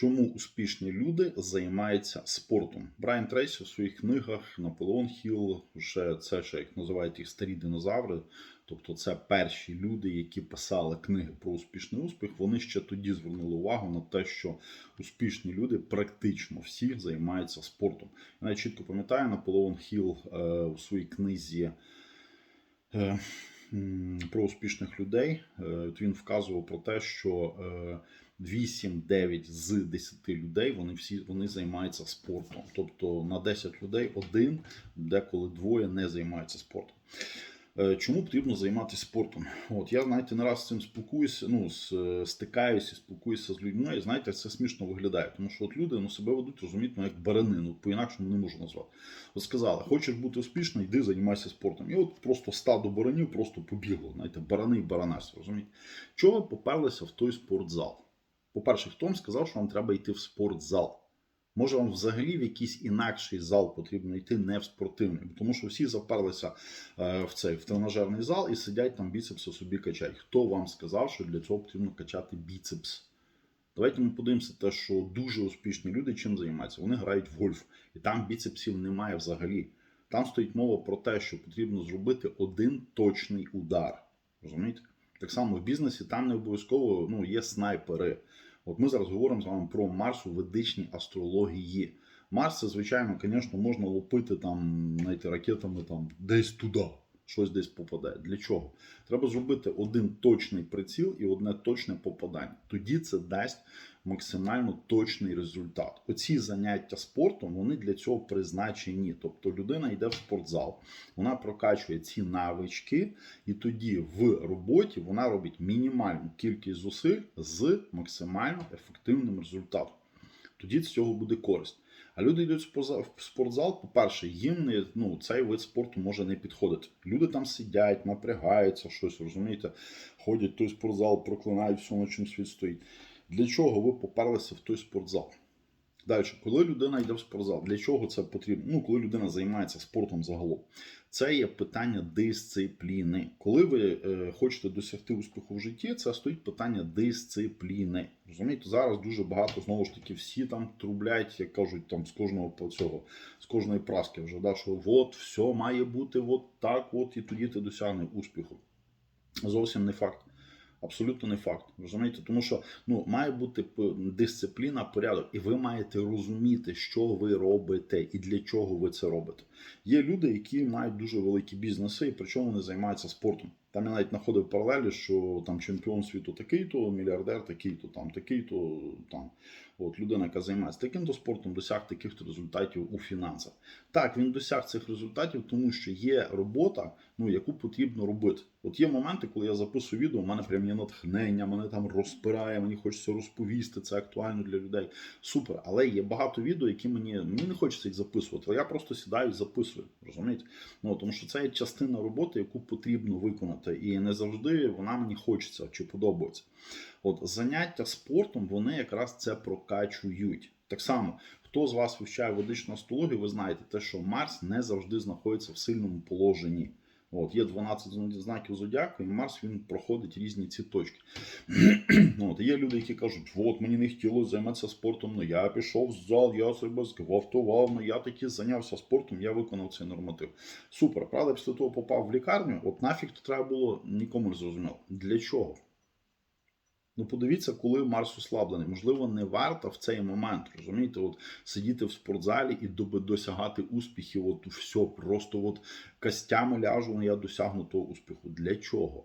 Чому успішні люди займаються спортом? Брайан Трейсі в своїх книгах Наполеон Хілл, вже це ще як називають їх старі динозаври. Тобто, це перші люди, які писали книги про успішний успіх. Вони ще тоді звернули увагу на те, що успішні люди практично всі займаються спортом. Я чітко пам'ятаю, Наполеон Хілл е, у своїй книзі. Е, Про успішних людей Е, він вказував про те, що 8-9 з 10 людей вони всі вони займаються спортом. Тобто на 10 людей один, деколи двоє не займаються спортом. Е, Чому потрібно займатися спортом? От я знаєте, не раз з цим спілкуюся, ну стикаюся, спілкуюся з людьми, і знаєте, це смішно виглядає, тому що от люди ну, себе ведуть, розуміють, ну як барани, ну по-інакшому не можу назвати. От сказали, хочеш бути успішним, йди займайся спортом. І от просто стадо баранів просто побігло. Знаєте, барани і баранець, розумієте? Чого поперлися в той спортзал? По-перше, хто вам сказав, що вам треба йти в спортзал? Може, вам взагалі в якийсь інакший зал потрібно йти, не в спортивний, тому що всі заперлися е, в цей в тренажерний зал і сидять там біцепси собі качають. Хто вам сказав, що для цього потрібно качати біцепс? Давайте ми подивимося, те, що дуже успішні люди чим займаються. Вони грають в гольф, і там біцепсів немає взагалі. Там стоїть мова про те, що потрібно зробити один точний удар. Розумієте? Так само в бізнесі там не обов'язково ну, є снайпери. От ми зараз говоримо з вами про Марс у ведичній астрології. Марс, це, звичайно, звісно, можна лупити там, знаєте, ракетами там десь туди, щось десь попадає. Для чого? Треба зробити один точний приціл і одне точне попадання. Тоді це дасть максимально точний результат. Оці заняття спортом вони для цього призначені. Тобто людина йде в спортзал, вона прокачує ці навички, і тоді в роботі вона робить мінімальну кількість зусиль з максимально ефективним результатом. Тоді з цього буде користь. А люди йдуть в спортзал- по-перше, їм не, ну, цей вид спорту може не підходити. Люди там сидять, напрягаються, щось, розумієте, ходять той спортзал, проклинають все, на чим світ стоїть. Для чого ви поперлися в той спортзал? Далі, коли людина йде в спортзал, для чого це потрібно? Ну, коли людина займається спортом загалом, це є питання дисципліни. Коли ви е, хочете досягти успіху в житті, це стоїть питання дисципліни. Розумієте, зараз дуже багато знову ж таки всі там трублять, як кажуть, там з кожного цього, з кожної праски вже, да, що от все має бути от так, от і тоді ти досягне успіху. Зовсім не факт. Абсолютно не факт. Розумієте? Тому що ну, має бути дисципліна, порядок, і ви маєте розуміти, що ви робите і для чого ви це робите. Є люди, які мають дуже великі бізнеси, і причому вони займаються спортом. Там я навіть знаходив паралелі, що там чемпіон світу такий-то, мільярдер такий-то, там такий-то там. От людина, яка займається таким-то спортом, досяг таких-то результатів у фінансах. Так, він досяг цих результатів, тому що є робота, ну яку потрібно робити. От є моменти, коли я записую відео, у мене прям є натхнення, мене там розпирає, мені хочеться розповісти, це актуально для людей. Супер. Але є багато відео, які мені, мені не хочеться їх записувати, але я просто сідаю і записую. Розумієте? Ну тому що це є частина роботи, яку потрібно виконати, і не завжди вона мені хочеться чи подобається. От заняття спортом вони якраз це прокачують. Так само, хто з вас вивчає ведичну астрологію, ви знаєте те, що Марс не завжди знаходиться в сильному положенні. От, є 12 знаків зодіаку, і Марс він проходить різні ці точки. От, є люди, які кажуть, от мені не хотілося займатися спортом, ну я пішов в зал, я себе зґвалтував, ну я таки зайнявся спортом, я виконав цей норматив. Супер, правда, після того попав в лікарню, от нафіг то треба було нікому не зрозуміло. Для чого? Ну, подивіться, коли Марс ослаблений. Можливо, не варто в цей момент, розумієте, от сидіти в спортзалі і досягати успіхів. От все, просто от костями ляжу, ну, я досягну того успіху. Для чого?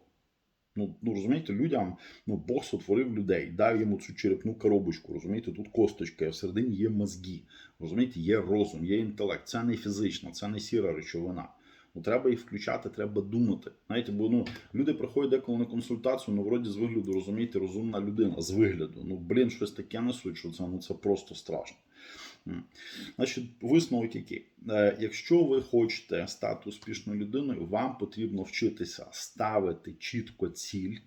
Ну, ну розумієте, людям ну, Бог сотворив людей, дав йому цю черепну коробочку. Розумієте, тут косточка, а всередині є мозги. Розумієте, є розум, є інтелект. Це не фізично, це не сіра речовина. Ну, треба їх включати, треба думати. Знаєте, бо ну, люди приходять деколи на консультацію, ну, вроді з вигляду, розумієте, розумна людина, з вигляду. Ну, блін, щось таке несуть, що це, ну, це просто страшно. Значить, висновок який? Е, Якщо ви хочете стати успішною людиною, вам потрібно вчитися ставити чітко ціль,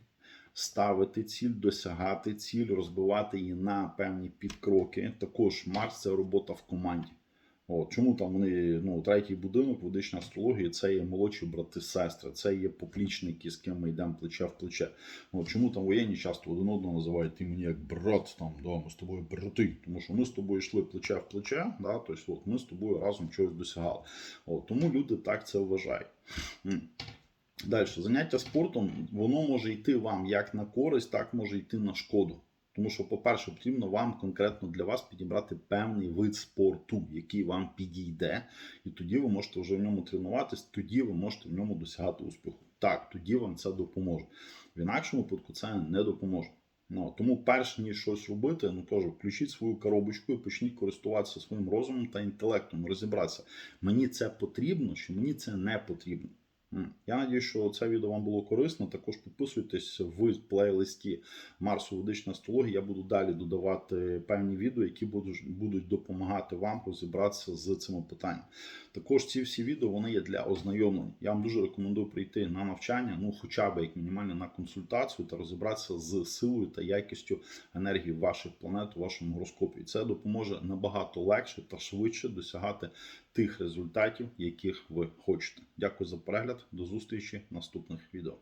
ставити ціль, досягати ціль, розбивати її на певні підкроки. Також Марс це робота в команді. От, чому там вони, ну, третій будинок, ведична астрологія, це є молодші брати, сестри, це є поплічники, з ким ми йдемо плече в плече. От, чому там воєнні часто один одного називають ти мені як брат, там, да, ми з тобою брати, тому що ми з тобою йшли плече в плече, да, тобто, от, ми з тобою разом чогось досягали. От, тому люди так це вважають. Далі, заняття спортом, воно може йти вам як на користь, так може йти на шкоду. Тому що, по-перше, потрібно вам конкретно для вас підібрати певний вид спорту, який вам підійде, і тоді ви можете вже в ньому тренуватись, тоді ви можете в ньому досягати успіху. Так, тоді вам це допоможе. В інакшому випадку це не допоможе. Ну, тому, перш ніж щось робити, ну кажу, включіть свою коробочку і почніть користуватися своїм розумом та інтелектом, розібратися, мені це потрібно чи мені це не потрібно. Я надію, що це відео вам було корисно. Також підписуйтесь в плейлисті Марсу Ведична астрологія. Я буду далі додавати певні відео, які будуть, допомагати вам розібратися з цими питаннями. Також ці всі відео вони є для ознайомлення. Я вам дуже рекомендую прийти на навчання, ну хоча б як мінімально на консультацію та розібратися з силою та якістю енергії ваших планет у вашому гороскопі. Це допоможе набагато легше та швидше досягати тих результатів, яких ви хочете. Дякую за перегляд. До зустрічі в наступних відео.